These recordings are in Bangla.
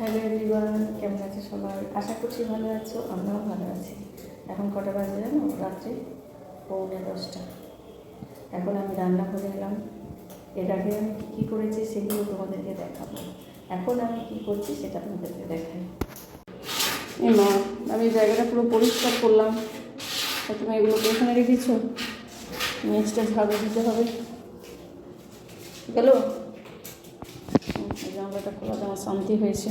হ্যালো এভরিওয়ান কেমন আছে সবাই? আশা করছি ভালো আছো, আমরাও ভালো আছি। এখন কটা বাজে জানো? রাত্রে পৌনে দশটা। এখন আমি রান্না করে এলাম। এর আগে আমি কী কী করেছি সেগুলো তোমাদেরকে দেখাবো। এখন আমি কী করছি সেটা তোমাদেরকে দেখাই। এই মা, আমি জায়গাটা পুরো পরিষ্কার করলাম। তুমি এগুলোকে এখানে রেখেছো? নিচটা ঝাড়ু দিতে হবে। গেল? এই জানলাটা খোলাতে আমার শান্তি হয়েছে।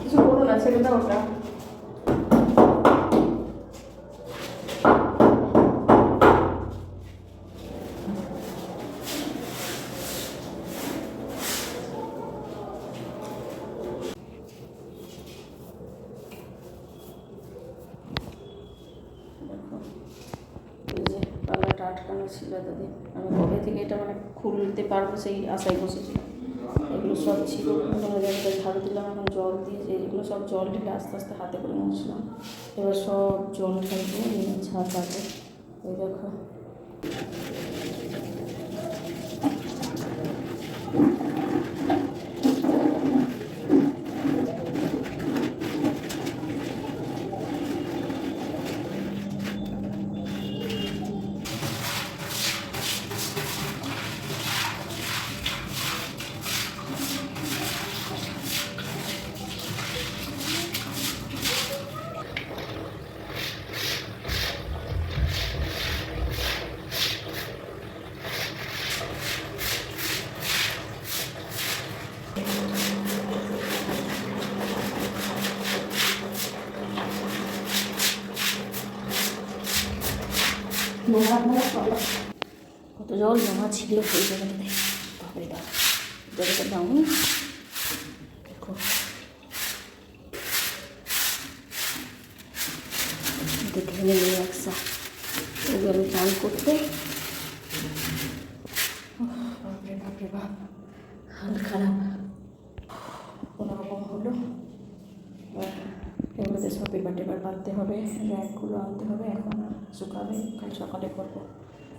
কিছু করুন ছেড়ে ওটা দেখো এই যে পাল্লাটা আটকানো ছিল এতদিন। আমি কবে থেকে এটা মানে খুলতে পারব সেই আশায় বসেছিলাম। এগুলো সব ছিল। কোনো জায়গাটা ঝাড়ু দিলাম, এখন জল দিয়ে এগুলো সব জল ঢেলে আস্তে আস্তে হাতে করে মুছলাম। এবার সব জল ঢালবো, নিয়ে ঝাঁটাবো ওই দেখো। কত জল জমা ছিল সেই জায়গাটাতে। বাপরে বাপ, জায়গাটা দাউন। দেখো। দেখে নিয়ে ওগুলো আমি চান করতে। বাপ। হাল খারাপ। কোনো রকম হলো। এবার এগুলোতে সব পেপার টেপার পাততে হবে, র্যাকগুলো আনতে হবে। এখন শুকাবে, কাল সকালে করব।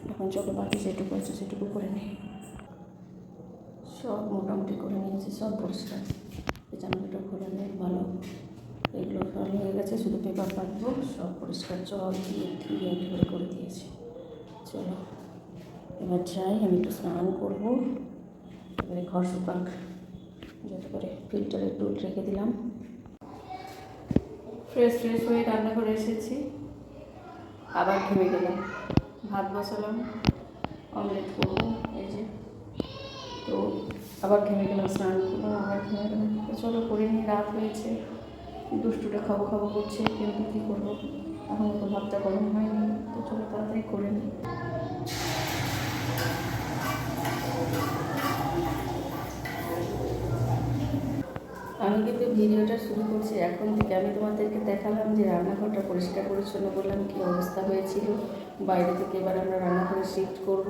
এখন চলো, বাকি যেটুকু আছে সেটুকু করে নিই। সব মোটামুটি করে নিয়েছি, সব পরিষ্কার। জানালাটা খুলে নেই ভালো। এগুলো ভালো হয়ে গেছে, শুধু পেপার পাতবো, সব পরিষ্কার, জল দিয়ে ধুয়ে ধুয়ে করে দিয়েছি। চলো, এবার যাই, আমি একটু স্নান করব। এবারে ঘর শুকাক। যাতে করে ফিল্টারে টুল রেখে দিলাম। ফ্রেশ ফ্রেশ হয়ে রান্না করে এসেছি। আবার ঘুমিয়ে গেলাম ভাত বসালাম অমলেট করব, এই যে। তো আবার ঘেমে গেলাম, স্নান করলাম আবার ঘেমে গেলাম। চলো করে নিয়ে রাত হয়েছে। দুষ্টুটা খাব খাব করছে কিন্তু কী করব? এখন তো ভাতটা গরম হয়নি, তো চলো তাড়াতাড়ি করে নিই আমি কিন্তু ভিডিওটা শুরু করছি এখন থেকে। আমি তোমাদেরকে দেখালাম যে রান্নাঘরটা পরিষ্কার পরিচ্ছন্ন করলাম, কী অবস্থা হয়েছিল। বাইরে থেকে এবার আমরা রান্নাঘরে শিফট করব।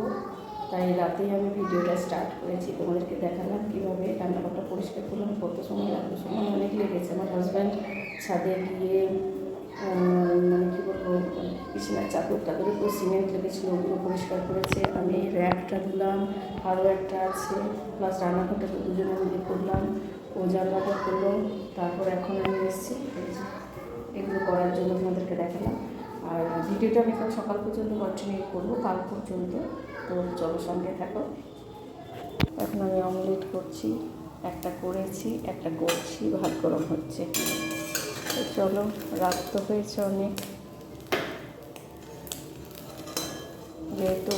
তাই রাতেই আমি ভিডিওটা স্টার্ট করেছি। তোমাদেরকে দেখালাম কীভাবে রান্নাঘরটা পরিষ্কার করলাম, কত সময় লাগল। সময় অনেক লেগেছে। আমার হাজব্যান্ড ছাদে গিয়ে মানে কী বলব, বিছানার চাদর টাদর উপর সিমেন্ট লেগেছিলো, ওগুলো পরিষ্কার করেছে। আমি র্যাকটা দিলাম আরও একটা আছে প্লাস রান্নাঘরটা দুজনে মিলে করলাম। ও জানলাটা করল, তারপর এখন আমি এসেছি। এগুলো করার জন্য তোমাদেরকে দেখালাম। আর ভিডিওটা আমি কাল সকাল পর্যন্ত কন্টিনিউ করব, কাল পর্যন্ত। তো চলো সঙ্গে থাকো। এখন আমি অমলেট করছি, একটা করেছি, একটা করছি, ভাত গরম হচ্ছে। তো চলো, রাত তো হয়েছে অনেক। যেহেতু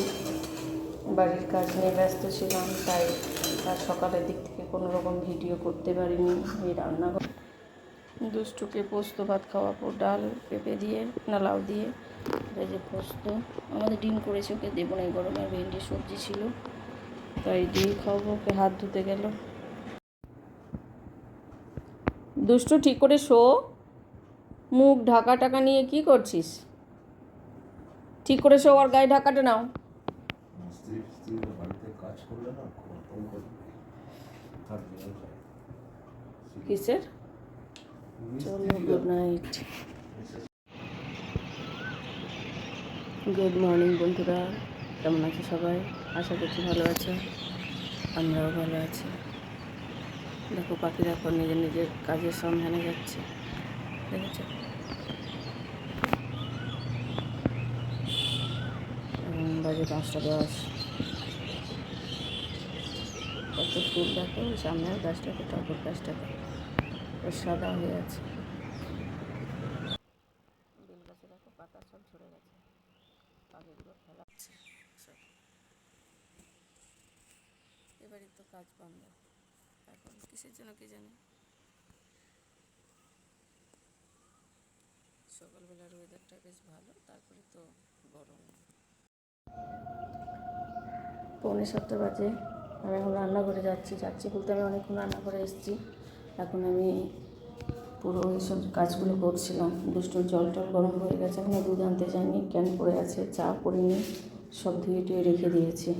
বাড়ির কাজ নিয়ে ব্যস্ত ছিলাম, তাই আর সকালের দিক থেকে কোনো রকম ভিডিও করতে পারিনি। এই রান্নাঘর দুষ্টুকে পোস্ত, ভাত খাওয়াবো ডাল পেঁপে দিয়ে না লাউ দিয়ে এই যে পোস্ত। আমাদের ডিম করেছে ওকে দেবো না, এই গরমে ভেন্ডি সবজি ছিল। তাই দিয়ে খাওয়াবো, ওকে হাত ধুতে গেল। দুষ্টু, ঠিক করে শো। মুখ ঢাকা টাকা নিয়ে কি করছিস? ঠিক করে শো আর গায়ে ঢাকাটা নাও। কাজ করলে না খুব কম করে থাকবে কিসের? চলো গুড নাইট গুড মর্নিং বন্ধুরা। কেমন আছে সবাই? আশা করছি ভালো আছো। আমরাও ভালো আছি। দেখো পাখিরা এখন নিজের নিজের কাজের সন্ধানে যাচ্ছে। দেখেছ? বাজে পাঁচটা দশ কত ফুল দেখো সামনের গাছটাতে টপর গাছটাতে ও সাদা হয়ে আছে। বেল গাছে দেখো পাতা সব ঝরে গেছে। পাখিগুলো খেলাচ্ছে এবারে তো কাজ বন্ধ। এখন কিসের জন্য কে জানে? সকালবেলার ওয়েদারটা বেশ ভালো, তারপরে তো গরম। পৌনে সাতটা বাজে। আমি এখন রান্নাঘরে যাচ্ছি যাচ্ছি বলতে আমি অনেকক্ষণ রান্না রান্নাঘরে এসেছি। এখন আমি পুরো এইসব কাজগুলো করছিলাম। দুষ্টুর জল টল গরম হয়ে গেছে এখনও দুধ আনতে যাইনি, ক্যান পড়ে আছে, চা করিনি, সব ধুয়ে টুয়ে রেখে দিয়েছি।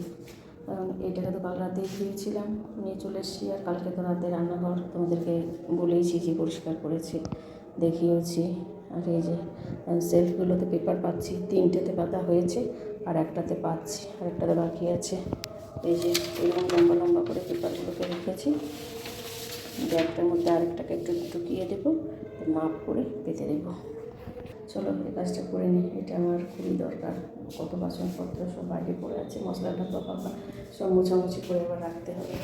কারণ এইটাকে তো কাল রাতেই ধুয়েছিলাম, নিয়ে চলে এসেছি আর কালকে তো রাতে রান্নাঘর তোমাদেরকে বলেইছি যে পরিষ্কার করেছি দেখিয়েছি আর এই যে সেলফগুলোতে পেপার পাচ্ছি, তিনটেতে পাতা হয়েছে আর একটাতে পাচ্ছি, আর একটাতে বাকি আছে। এই যে এরকম লম্বা লম্বা করে পেপারগুলোকে রেখেছি। ব্যাগটার মধ্যে আরেকটাকে একটু ঢুকিয়ে দেবো, মাপ করে পেতে দেবো। চলো, এই কাজটা করে নিই। এটা আমার খুবই দরকার। কত বাসনপত্র সব বাইরে পড়ে আছে মশলাটা তো পাকা সব মোছামুছি করে এবার রাখতে হবে।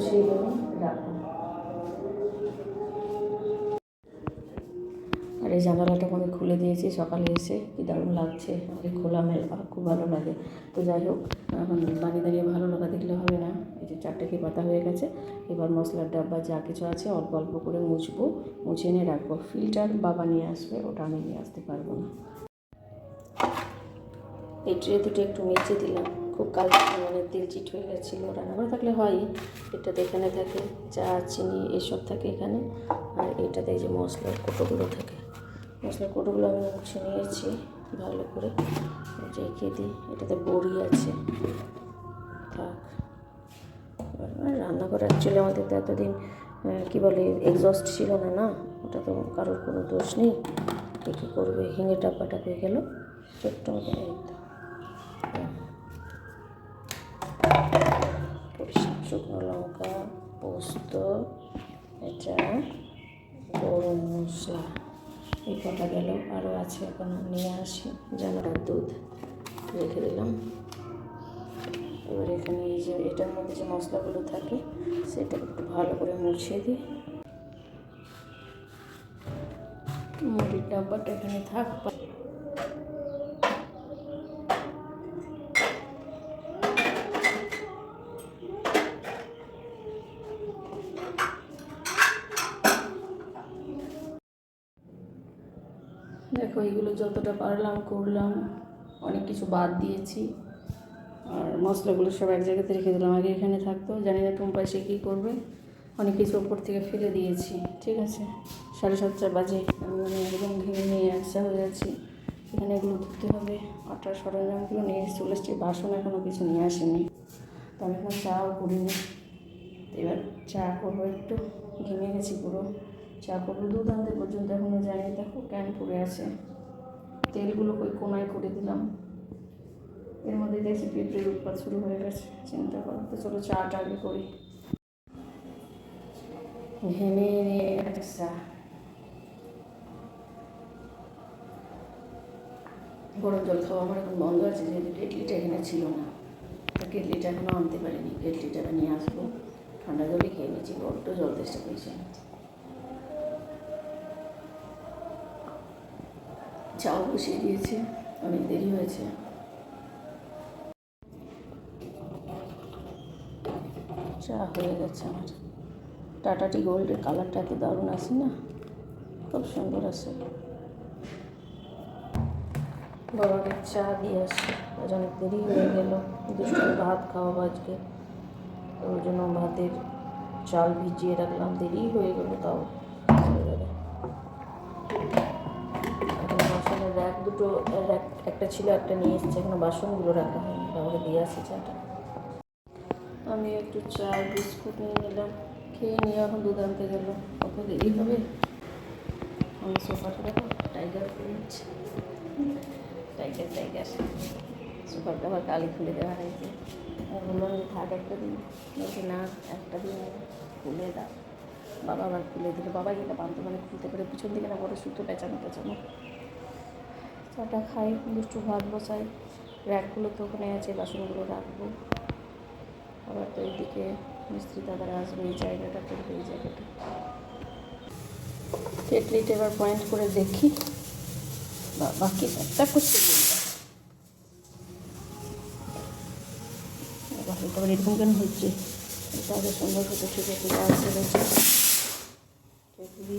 মুছিয়ে নিয়ে রাখব আর এই জানালাটা আমি খুলে দিয়েছি, সকালে এসে কি দারুণ লাগছে। আর খোলা মেলা খুব ভালো লাগে। তো যাই হোক, এখন দাঁড়িয়ে দাঁড়িয়ে ভালো লাগা দেখলে হবে না। এই যে চারটে কি পাতা হয়ে গেছে, এবার মশলার ডাব্বা যা কিছু আছে অল্প অল্প করে মুছবো, মুছে এনে রাখব। ফিল্টার বাবা নিয়ে আসবে, ওটা আমি নিয়ে আসতে পারব না। এই ট্রে দুটো একটু নিচে দিলাম। খুব কাল মানে তেল চিট হয়ে গেছিল রান্না করে থাকলে হয় এটাতে এখানে থাকে, চা, চিনি এসব থাকে এখানে, আর এটাতে যে মশলার কোটোগুলো থাকে, মশলার কোটোগুলো আমি মুছে নিয়েছি ভালো করে, রেখে দিই, এটাতে বড়ি আছে, থাক, এবার আর রান্না করা অ্যাকচুয়ালি আমাদের তো এতদিন কী বলে এক্সস্ট ছিল না না, ওটা তো কারোর কোনো দোষ নেই কে করবে, হিঙে ডাব্বাটা হয়ে গেল, ছোট্ট মতো শুকনো লঙ্কা, পোস্ত, এটা গরম মশলা। এই কটা গেল আরও আছে এখনও নিয়ে আসি। জানার দুধ রেখে দিলাম। এবার এখানে এই যে, এটার মধ্যে যে মশলাগুলো থাকে, সেটা একটু ভালো করে মুছিয়ে দিই। মুড়ির ডাব্বাটা এখানে থাক দেখো, এগুলো যতটা পারলাম, করলাম, অনেক কিছু বাদ দিয়েছি। আর মশলাগুলো সব এক জায়গাতে রেখে দিলাম। আগে এখানে থাকতো, জানি না টুম্পা সে কী করবে। অনেক কিছু ওপর থেকে ফেলে দিয়েছি, ঠিক আছে? সাড়ে সাতটা বাজে, আমি মানে একদম ঘেমে নিয়ে একসা হয়ে আছি এখানে এগুলো ধুতে হবে, আটার সরঞ্জামগুলো নিয়ে চলে এসেছি, বাসন এখনও কিছু নিয়ে আসেনি। তো এখন চাও করিনি। এবার চা করব একটু, ঘেমে গেছি পুরো। চা করব দুধ আনতে পর্যন্ত এখনও যায়নি। দেখো, ক্যান পড়ে আছে। তেলগুলো ওই কোনায় করে দিলাম। এর মধ্যে দেখছি পিঁপড়ের উৎপাত শুরু হয়ে গেছে, চিন্তা করো। তো চলো চাটা আগে করি। ঘেমে চা গরম জল খাওয়া আমার এখন বন্ধ আছে, যেহেতু কেটলিটা এখানে ছিল না। তো কেটলিটা এখনও আনতে পারিনি। কেটলিটা নিয়ে আসব। ঠান্ডা জলই খেয়ে নিয়েছি, বড্ড জল তেষ্টা পেয়েছে। চাও বসিয়ে দিয়েছে। অনেক দেরি হয়েছে। চা হয়ে গেছে আমার। টাটা টি গোল্ডের কালারটা এত দারুণ আছে না? খুব সুন্দর আছে। বাবাকে চা দিয়ে আসি। আজ অনেক দেরি হয়ে গেল। দুষ্টু ভাত খাওয়াবো আজকে। ওর জন্য ভাতের চাল ভিজিয়ে রাখলাম। দেরি হয়ে গেল তাও। র্যাক দুটো র্যাক একটা ছিল, একটা নিয়ে এসেছে, এখনও বাসনগুলো রাখা হয়নি বাবাকে দিয়ে আসি চাটা। আমি একটু চা, বিস্কুট নিয়ে নিলাম, খেয়ে নিয়ে এখন দুধ আনতে গেল। কত দেরি হবে? আমি সোফাটা দেখো টাইগার প্রিন্ট টাইগার টাইগার সোফাটা আবার কালি খুলে দেওয়া হয়েছে। বললাম যে থাক একটা দিন। বলছে, না, একটা দিন খুলে দাও। বাবা আবার খুলে দিল। বাবা বাঁধতে মানে খুলতে পারে, পিছন দিকে না বড় সুতো পেঁচানো পেঁচানো চাটা খাই দুষ্টু ভাত বসাই র্যাকগুলো তো ওখানে আছে বাসনগুলো রাখব। আবার তো এইদিকে মিস্ত্রি দাদারা আসবে এই জায়গাটা করবে এই জায়গাটা। কেটলিটা এবার পয়েন্ট করে দেখি। বাবা কি একটা বলবা। বাবা, এরকম কেন হচ্ছে? আগে সুন্দর ঠিক আছে গাছ রয়েছে কেটলি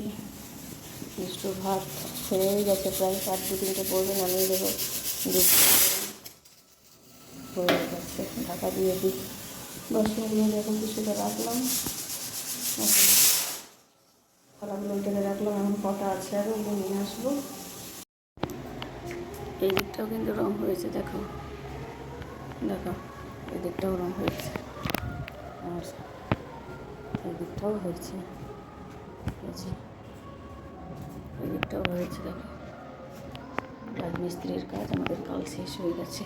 মিষ্ট ভাত হয়ে গেছে, প্রায় চার দু তিনটে পড়বে, নামিয়ে দেবো। হয়ে ঢাকা দিয়ে দিই। বাসনগুলো যখন কিছুটা রাখলাম। থালাগুলো টেনে রাখলাম, এখন কটা আছে আর, ওগুলো নিয়ে আসব। এই দিকটাও কিন্তু রং হয়েছে, দেখো। দেখো, এই দিকটাও রং হয়েছে। আর এই দিকটাও হয়েছে। হয়েছে এই দিকটাও হয়েছে দেখো। রাজমিস্ত্রির কাজ আমাদের কাল শেষ হয়ে গেছে।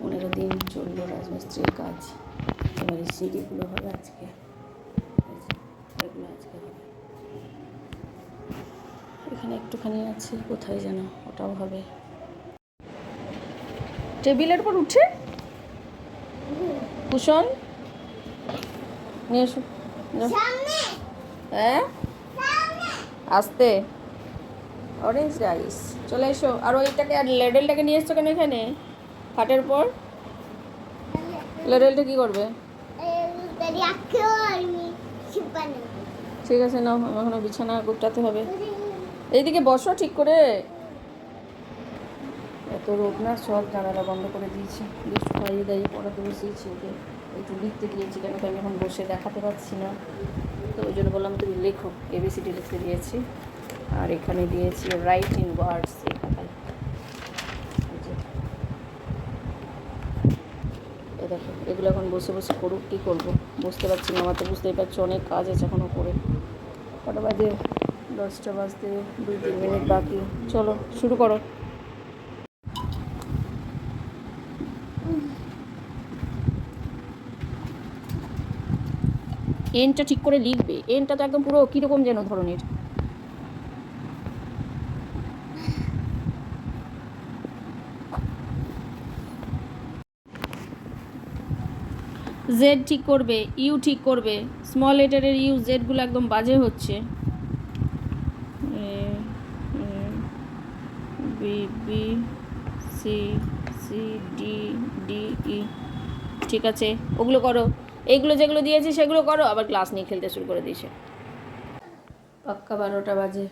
পনেরো দিন চলল রাজমিস্ত্রির কাজ। এবার এই সিঁড়িগুলো হবে আজকে। এগুলো আজকে হবে। এখানে একটুখানি আছে কোথায় যেন ওটাও হবে। টেবিলের উপর উঠে? কুশন নিয়ে এসো। হ্যাঁ? আসতে। অরেঞ্জ রাইস চলে এসো। আর ওইটাকে, আর লেডেলটাকে নিয়ে এসছো কেন এখানে? ফাটের পর লেডেলটা কি করবে? ঠিক আছে, নাও এখনও বিছানা গুটাতে হবে। এইদিকে বসো ঠিক করে। এত রোগ না, সব জানালা বন্ধ করে দিয়েছি। দুষ্টু খাইয়ে দাইয়ে পড়াতে বসিয়েছি ওকে। একটু লিখতে দিয়েছি কেন আমি এখন বসে দেখাতে পারছি না। তো ওই জন্য বললাম তুমি লেখো এবিসিডি লিখতে দিয়েছি। আর এখানে দিয়েছি রাইট ইন ওয়ার্ডস দেখো, এগুলো এখন বসে বসে করুক, কী করব? বুঝতে পারছি না, আমার তো বুঝতেই পারছি, অনেক কাজ আছে এখনও করে। কটা বাজে? দশটা বাজতে দুই তিন মিনিট বাকি। চলো, শুরু করো। এনটা ঠিক করে লিখবে। এনটা তো একদম পুরো কীরকম যেন ধরনের। জেড ঠিক করবে ইউ ঠিক করবে। স্মল লেটারের ইউ জেডগুলো একদম বাজে হচ্ছে। B B C C D D E ঠিক আছে, ওগুলো করো। এইগুলো যেগুলো দিয়েছে সেগুলো করো, আবার ক্লাস নিয়ে খেলতে শুরু করে দিয়েছে। পাক্কা বারোটা বাজে।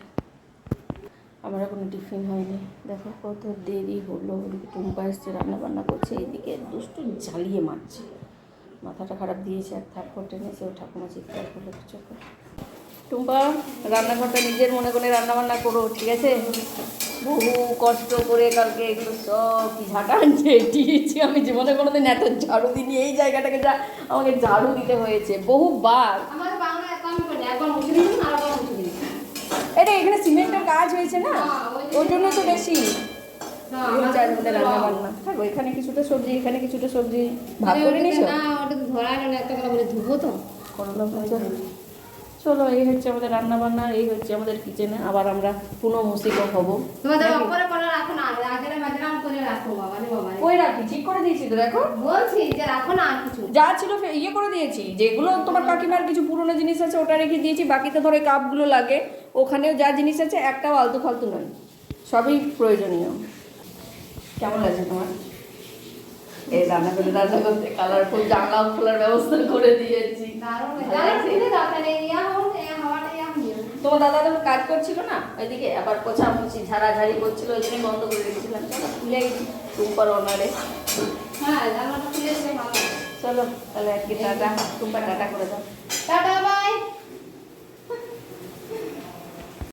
আমার এখনও টিফিন হয়নি। দেখো কত দেরি হলো টুম্পা এসছে রান্না বান্না করছে, এইদিকে দুষ্টু জ্বালিয়ে মারছে। মাথাটা খারাপ দিয়েছে এক থাপ্পড় টেনেছে, ও ঠাকুমা চিৎকার করল কিছু টুম্পা, রান্নাঘরটা নিজের মনে করে রান্না বান্না করো, ঠিক আছে? বহু কষ্ট করে কালকে এগুলো সব কি ঝাঁটান দিয়েছি আমি জীবনে কোনোদিন এত ঝাড়ু দিইনি। এই জায়গাটাকে যা আমাকে ঝাড়ু দিতে হয়েছে। বহুবার। করে দিন দিন এটা এখানে সিমেন্টের কাজ হয়েছে না? ওই জন্য- তো বেশি। রান্না বান্না থাকো এখানে কিছুটা সবজি এখানে কিছুটা সবজি। ভাগ করে নিছো না ওটা তো ধরা গেল একটা বলে ধুবো তো। করল। চলো এই হচ্ছে আমাদের রান্না বান্না এই হচ্ছে আমাদের কিচেনে আবার আমরা পুনঃ মুসিকও হব। তোমাদের অপরে করে রাখো না রাখলে বাজরাম করে রাখো বাবা রে বাবা কই রাখি? ঠিক করে দিয়েছি তো দেখো। বলছি যে রাখো না কিছু। যা ছিল ইয়ে করে দিয়েছি। যেগুলো তোমার কাকিমার কিছু পুরনো জিনিস আছে ওটা রেখে দিয়েছি। বাকিতে ধরো এই কাপগুলো লাগে। ওখানেও যা জিনিস আছে একটাও আলতু ফালতু নয়। সবই প্রয়োজনীয়। কেমন লাগছে তোমার? এই রান্না করে রান্না করতে কালারফুল জানলাও খোলার ব্যবস্থা করে দিয়েছি। তোমার দাদা তখন কাজ করছিল না? ওইদিকে আবার পোছামুছি ঝাড়াঝাড়ি করছিল ওই জন্য বন্ধ করে রেখেছিলাম। চলো খুলে গেছি টুম্পার অনারে হ্যাঁ চলো তাহলে টাটা টুম্পা টাটা করে দাও।